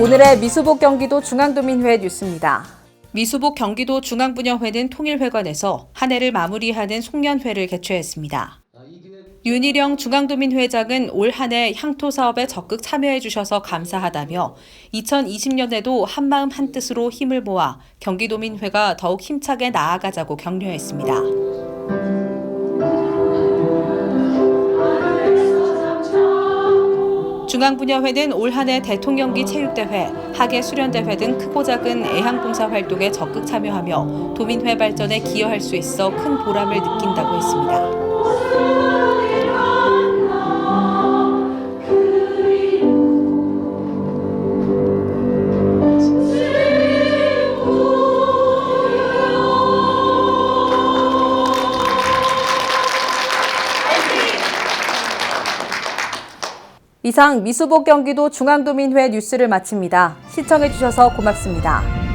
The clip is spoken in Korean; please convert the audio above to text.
오늘의 미수복 경기도 중앙도민회 뉴스입니다. 미수복 경기도 중앙분야회는 통일회관에서 한 해를 마무리하는 송년회를 개최했습니다. 윤희령 중앙도민 회장은 올 한 해 향토 사업에 적극 참여해 주셔서 감사하다며 2020년에도 한마음 한뜻으로 힘을 모아 경기도민회가 더욱 힘차게 나아가자고 격려했습니다. 중앙분야회는 올 한해 대통령기 체육대회, 학예 수련대회 등 크고 작은 애향봉사 활동에 적극 참여하며 도민회 발전에 기여할 수 있어 큰 보람을 느낀다고 했습니다. 이상 미수복 경기도 중앙도민회 뉴스를 마칩니다. 시청해주셔서 고맙습니다.